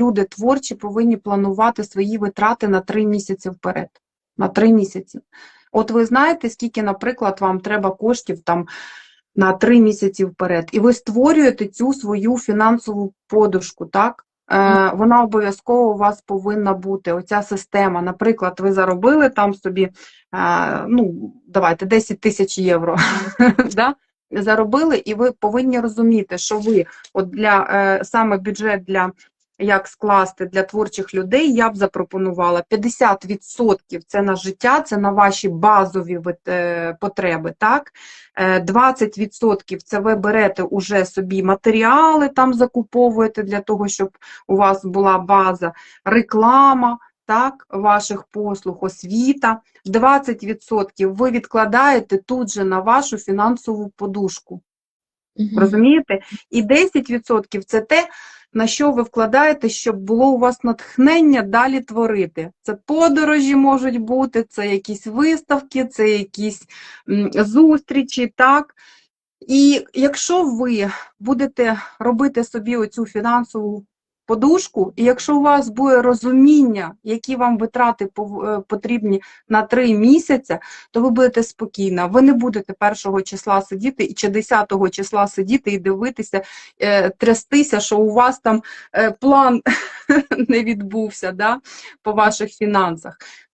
люди творчі повинні планувати свої витрати на три місяці вперед. На три місяці. От ви знаєте, скільки, наприклад, вам треба коштів там на три місяці вперед, і ви створюєте цю свою фінансову подушку, так? Е, вона обов'язково у вас повинна бути, оця система. Наприклад, ви заробили там собі, е, ну, давайте, 10 тисяч євро, да? заробили, і ви повинні розуміти, що ви от для е, саме бюджет для як скласти для творчих людей, я б запропонувала 50% це на життя, це на ваші базові е, потреби, так? Е, 20% це ви берете уже собі матеріали, там закуповуєте для того, щоб у вас була база, реклама, так, ваших послуг, освіта. 20% ви відкладаєте тут же на вашу фінансову подушку. Мгм. Розумієте? І 10% це те, на що ви вкладаєте, щоб було у вас натхнення далі творити. Це подорожі можуть бути, це якісь виставки, це якісь зустрічі, так? І якщо ви будете робити собі оцю фінансову подушку, і якщо у вас буде розуміння, які вам витрати е, потрібні на три місяці, то ви будете спокійна. Ви не будете першого числа сидіти і чи 10-го числа сидіти і дивитися, е, трястися, що у вас там е, план не відбувся да, по ваших фінансах.